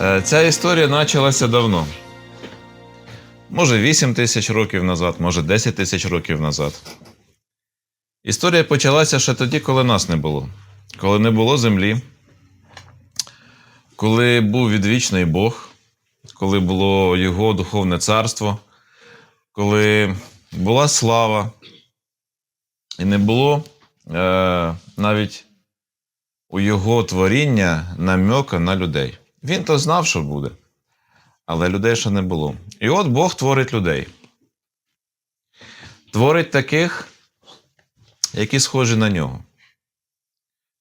Е, Ця історія почалася давно. Може, 8 тисяч років назад, може 10 тисяч років назад. Історія почалася ще тоді, коли нас не було. Коли не було землі, коли був відвічний Бог, коли було Його духовне царство, коли була слава, і не було е, навіть у Його творіння намьока на людей. Він то знав, що буде, але людей ще не було. І от Бог творить людей. Творить таких, які схожі на нього.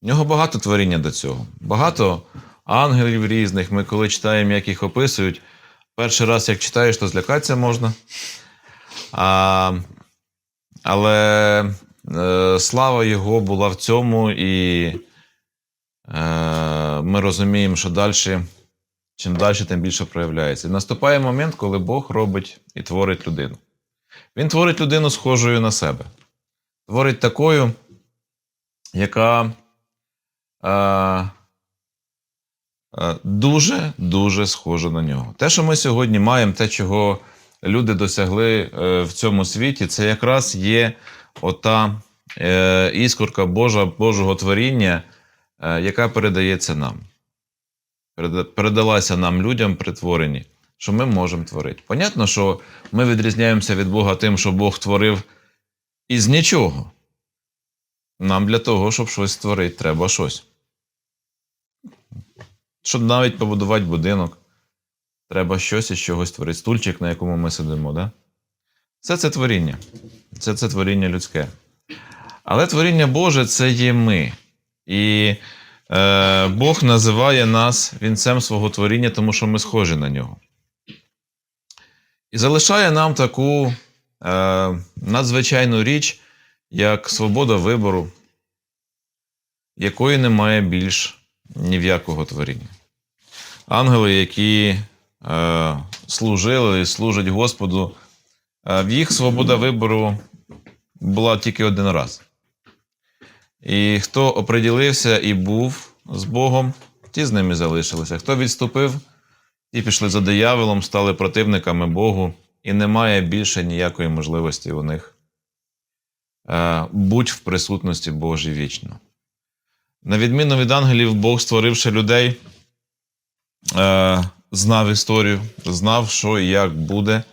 В нього багато творіння до цього. Багато ангелів різних. Ми коли читаємо, як їх описують, перший раз, як читаєш, то злякатися можна. А, але е, слава Його була в цьому, і е, ми розуміємо, що далі, чим далі, тим більше проявляється. І наступає момент, коли Бог робить і творить людину. Він творить людину схожою на себе. Творить такою, яка е, дуже-дуже схожа на нього. Те, що ми сьогодні маємо, те, чого люди досягли е, в цьому світі, це якраз є ота е, іскорка Божа, Божого творіння, е, яка передається нам. Передалася нам, людям при творенні, що ми можемо творити. Понятно, що ми відрізняємося від Бога тим, що Бог творив із нічого. Нам для того, щоб щось створити, треба щось. Щоб навіть побудувати будинок, треба щось із чогось творити. Стульчик, на якому ми сидимо, да? Все це творіння. Це це творіння людське. Але творіння Боже це є ми. І е, Бог називає нас вінцем свого творіння, тому що ми схожі на нього. І залишає нам таку е, надзвичайну річ, як свобода вибору, якої немає більш ні в якого творіння. Ангели, які е, служили і служать Господу, е, в їх свобода вибору була тільки один раз. І хто оприділився і був з Богом, ті з ними залишилися. Хто відступив, ті пішли за дияволом, стали противниками Богу, і немає більше ніякої можливості у них е, будь в присутності Божій вічно. На відміну від ангелів, Бог, створивши людей, е, знав історію, знав, що і як буде,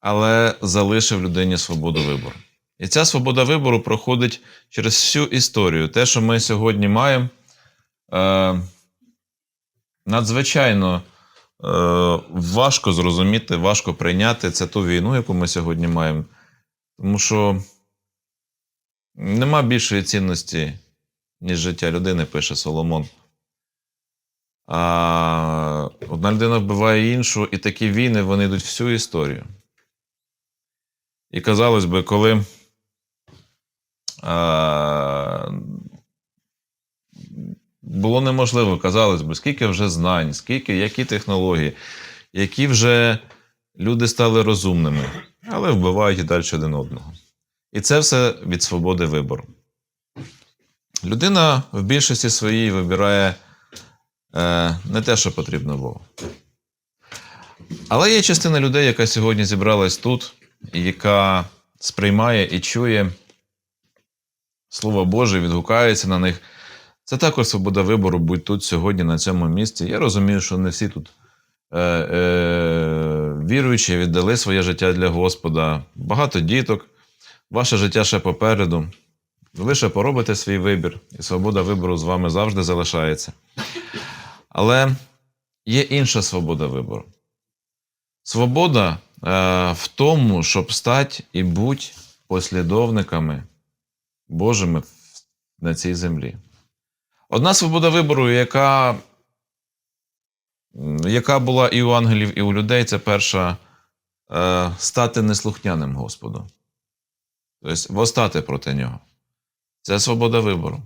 але залишив людині свободу вибору. І ця свобода вибору проходить через всю історію. Те, що ми сьогодні маємо, е, надзвичайно е, важко зрозуміти, важко прийняти це ту війну, яку ми сьогодні маємо. Тому що нема більшої цінності, ніж життя людини, пише Соломон. А одна людина вбиває іншу, і такі війни вони йдуть всю історію. І казалось би, коли було неможливо, казалось би, скільки вже знань, скільки, які технології, які вже люди стали розумними, але вбивають і далі один одного. І це все від свободи вибору. Людина в більшості своїй вибирає е, не те, що потрібно Богу. Але є частина людей, яка сьогодні зібралась тут, яка сприймає і чує Слово Боже, відгукається на них. Це також свобода вибору, будь тут сьогодні, на цьому місці. Я розумію, що не всі тут е, е, віруючі віддали своє життя для Господа. Багато діток, ваше життя ще попереду. Ви ще поробите свій вибір, і свобода вибору з вами завжди залишається. Але є інша свобода вибору. Свобода е, в тому, щоб стати і бути послідовниками Божими на цій землі. Одна свобода вибору, яка, яка була і у ангелів, і у людей, це перша е, стати неслухняним Господу. Тобто восстати проти нього. Це свобода вибору.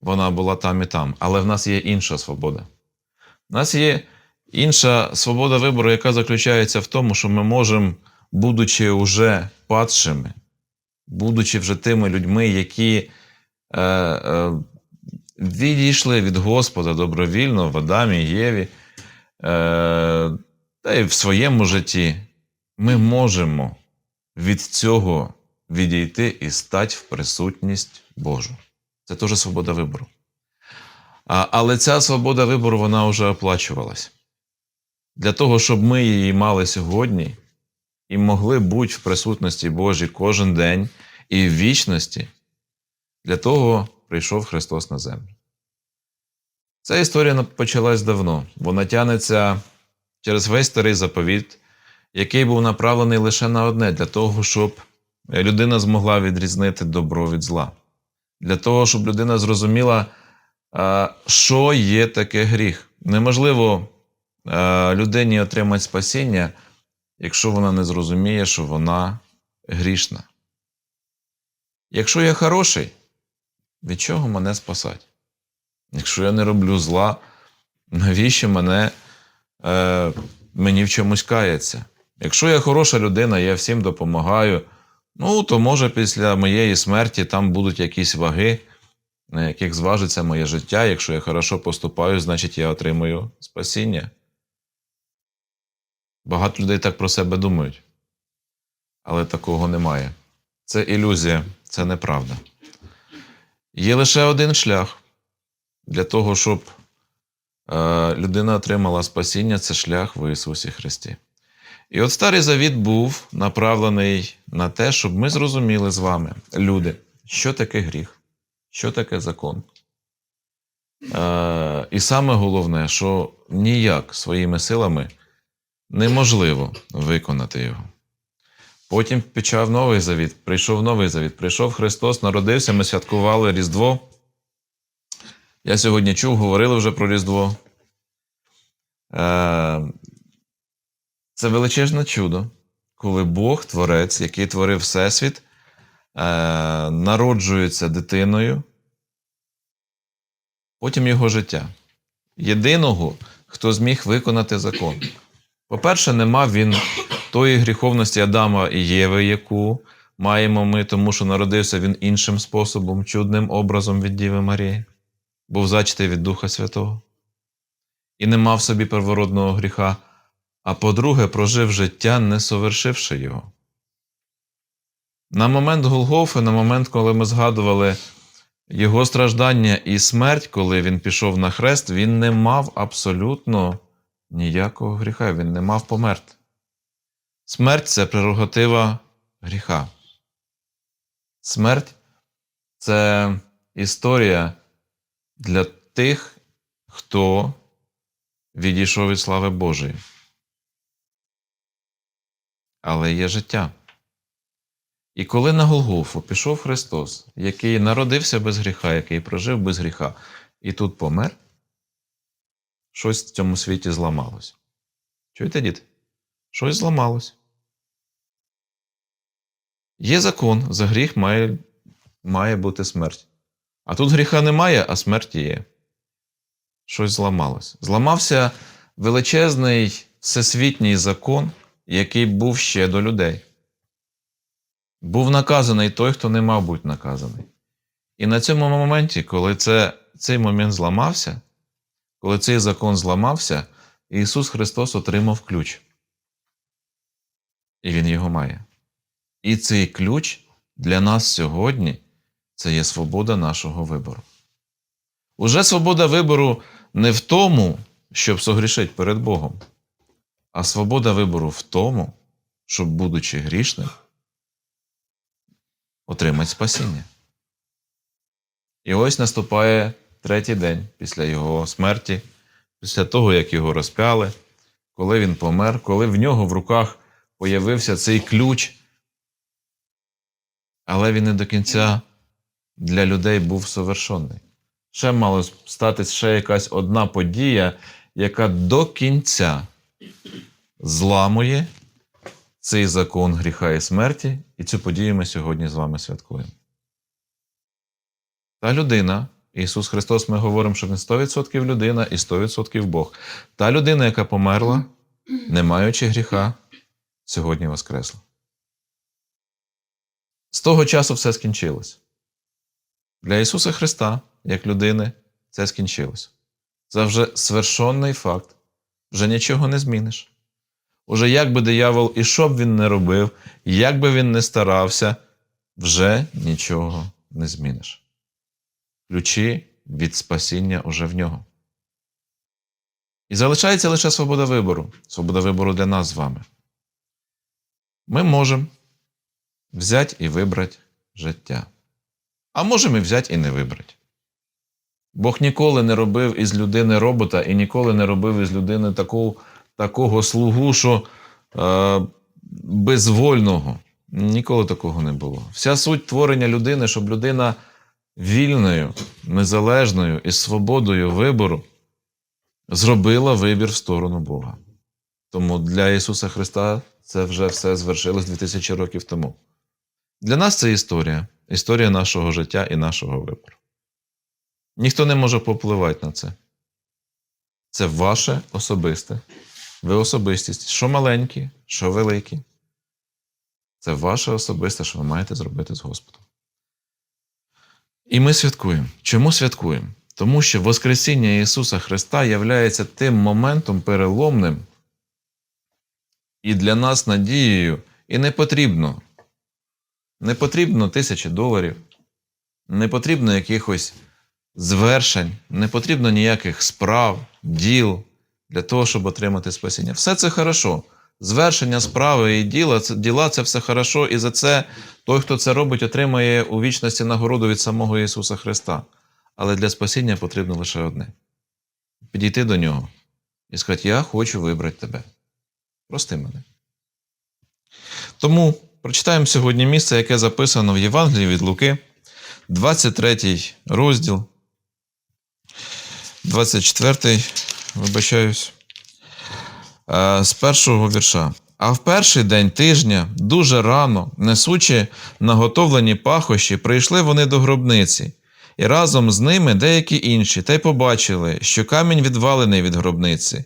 Вона була там і там. Але в нас є інша свобода. У нас є інша свобода вибору, яка заключається в тому, що ми можемо, будучи уже падшими, будучи вже тими людьми, які е, е, відійшли від Господа добровільно в Адамі, Єві, е, та й в своєму житті, ми можемо від цього відійти і стати в присутність Божу. Це теж свобода вибору. А, але ця свобода вибору вона вже оплачувалась. Для того, щоб ми її мали сьогодні і могли бути в присутності Божій кожен день і в вічності, для того прийшов Христос на землю. Ця історія почалась давно. Вона тягнеться через весь старий заповіт, який був направлений лише на одне, для того, щоб людина змогла відрізнити добро від зла. Для того, щоб людина зрозуміла, що є таке гріх. Неможливо людині отримати спасіння, якщо вона не зрозуміє, що вона грішна. Якщо я хороший, від чого мене спасати? Якщо я не роблю зла, навіщо мене, е, мені в чомусь кається? Якщо я хороша людина, я всім допомагаю, ну, то може після моєї смерті там будуть якісь ваги, на яких зважиться моє життя. Якщо я хорошо поступаю, значить я отримую спасіння. Багато людей так про себе думають. Але такого немає. Це ілюзія, це неправда. Є лише один шлях для того, щоб е, людина отримала спасіння це шлях в Ісусі Христі. І от Старий Завіт був направлений на те, щоб ми зрозуміли з вами, люди, що таке гріх, що таке закон. Е, і саме головне, що ніяк своїми силами неможливо виконати його. Потім почав новий завіт, прийшов новий завіт, прийшов Христос, народився, ми святкували Різдво. Я сьогодні чув, говорили вже про Різдво. Е, Це величезне чудо, коли Бог, Творець, який творив Всесвіт, е, народжується дитиною, потім його життя. Єдиного, хто зміг виконати закон. По-перше, не мав він тої гріховності Адама і Єви, яку маємо ми, тому що народився він іншим способом, чудним образом від Діви Марії, був зачатий від Духа Святого і не мав собі первородного гріха, а по-друге, прожив життя, не совершивши його. На момент Голгофи, на момент, коли ми згадували його страждання і смерть, коли він пішов на хрест, він не мав абсолютно ніякого гріха, він не мав померти. Смерть це прерогатива гріха. Смерть це історія для тих, хто відійшов від слави Божої. Але є життя. І коли на Голгофу пішов Христос, який народився без гріха, який прожив без гріха, і тут помер, щось в цьому світі зламалось. Чуєте, діти? Щось зламалось. Є закон, за гріх має, має бути смерть. А тут гріха немає, а смерть є. Щось зламалось. Зламався величезний всесвітній закон, який був ще до людей. Був наказаний той, хто не мав бути наказаний. І на цьому моменті, коли це, цей момент зламався, коли цей закон зламався, Ісус Христос отримав ключ. І Він його має. І цей ключ для нас сьогодні це є свобода нашого вибору. Уже свобода вибору не в тому, щоб согрішити перед Богом, а свобода вибору в тому, щоб, будучи грішним, отримати спасіння. І ось наступає третій день після його смерті, після того, як його розпяли, коли він помер, коли в нього в руках появився цей ключ. Але він не до кінця для людей був совершенний. Ще мало статись ще якась одна подія, яка до кінця зламує цей закон гріха і смерті, і цю подію ми сьогодні з вами святкуємо. Та людина, Ісус Христос, ми говоримо, що Він 100% людина і 100% Бог. Та людина, яка померла, не маючи гріха, сьогодні воскресла. З того часу все скінчилось. Для Ісуса Христа, як людини, це скінчилось. Це вже свершенний факт. Вже нічого не зміниш. Уже як би диявол і що б він не робив, як би він не старався, вже нічого не зміниш. Ключі від спасіння уже в нього. І залишається лише свобода вибору. Свобода вибору для нас з вами. Ми можемо взяти і вибрати життя. А можемо і взяти і не вибрати. Бог ніколи не робив із людини робота і ніколи не робив із людини такого, такого слугу, що е, безвольного. Ніколи такого не було. Вся суть творення людини, щоб людина вільною, незалежною і свободою вибору зробила вибір в сторону Бога. Тому для Ісуса Христа це вже все звершилось 2000 років тому. Для нас це історія, історія нашого життя і нашого вибору. Ніхто не може попливати на це. Це ваше особисте. Ви особистість, що маленькі, що великі. Це ваше особисте, що ви маєте зробити з Господом. І ми святкуємо. Чому святкуємо? Тому що Воскресіння Ісуса Христа являється тим моментом переломним і для нас надією, і не потрібно. Не потрібно тисячі доларів, не потрібно якихось звершень, не потрібно ніяких справ, діл для того, щоб отримати спасіння. Все це хорошо. Звершення справи і діла це, діла це все хорошо, і за це той, хто це робить, отримає у вічності нагороду від самого Ісуса Христа. Але для спасіння потрібно лише одне: підійти до нього і сказати: Я хочу вибрати тебе. Прости мене. Тому прочитаємо сьогодні місце, яке записано в Євангелії від Луки, 23 розділ, 24, вибачаюсь, з першого вірша. А в перший день тижня, дуже рано, несучи наготовлені пахощі, прийшли вони до гробниці, і разом з ними деякі інші, та й побачили, що камінь відвалений від гробниці,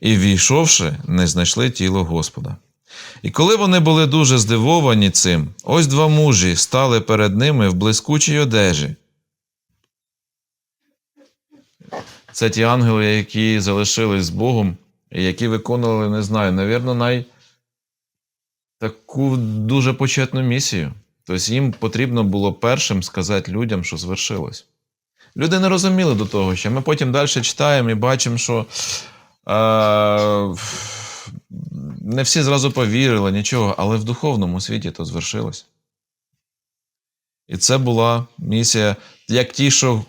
і, війшовши, не знайшли тіло Господа. І коли вони були дуже здивовані цим, ось два мужі стали перед ними в блискучій одежі. Це ті ангели, які залишились з Богом, які виконували, не знаю, навірно, най... таку дуже почетну місію. Тобто їм потрібно було першим сказати людям, що звершилось. Люди не розуміли до того, що ми потім далі читаємо і бачимо, що е, не всі зразу повірили, нічого, але в духовному світі то звершилось. І це була місія, як ті, що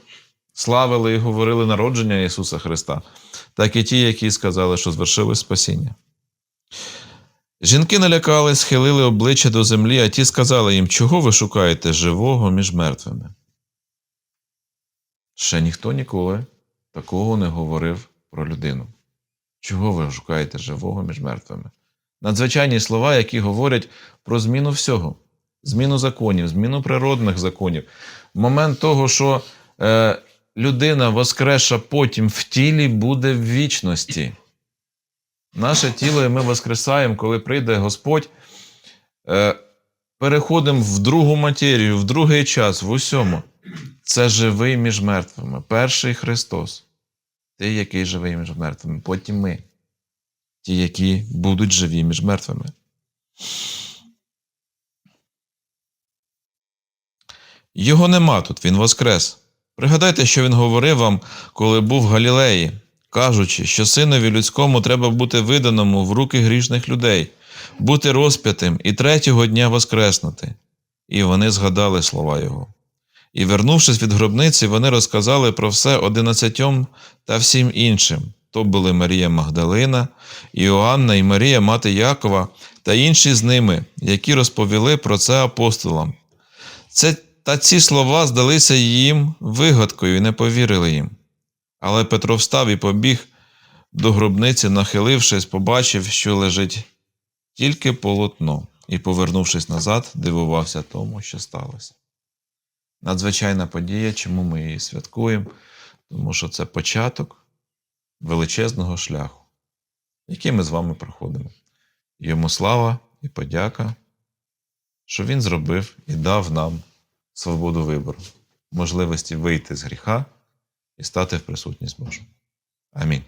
славили і говорили народження Ісуса Христа, так і ті, які сказали, що звершилось спасіння. Жінки налякали, схилили обличчя до землі, а ті сказали їм, чого ви шукаєте живого між мертвими? Ще ніхто ніколи такого не говорив про людину. Чого ви шукаєте живого між мертвими? Надзвичайні слова, які говорять про зміну всього, зміну законів, зміну природних законів. Момент того, що е, людина воскреша потім в тілі буде в вічності. Наше тіло, і ми воскресаємо, коли прийде Господь, е, переходимо в другу матерію, в другий час, в усьому. Це живий між мертвими. Перший Христос. Ти, який живий між мертвими, потім ми. Ті, які будуть живі між мертвими. Його нема тут, він воскрес. Пригадайте, що він говорив вам, коли був в Галілеї, кажучи, що синові людському треба бути виданому в руки грішних людей, бути розп'ятим і третього дня воскреснути. І вони згадали слова його. І, вернувшись від гробниці, вони розказали про все одинадцятьом та всім іншим. То були Марія Магдалина, Іоанна і Марія, мати Якова, та інші з ними, які розповіли про це апостолам. Це, Та ці слова здалися їм вигадкою і не повірили їм. Але Петро встав і побіг до гробниці, нахилившись, побачив, що лежить тільки полотно, і, повернувшись назад, дивувався тому, що сталося. Надзвичайна подія, чому ми її святкуємо, тому що це початок величезного шляху, який ми з вами проходимо. Йому слава і подяка, що Він зробив і дав нам свободу вибору, можливості вийти з гріха і стати в присутність Божу. Амінь.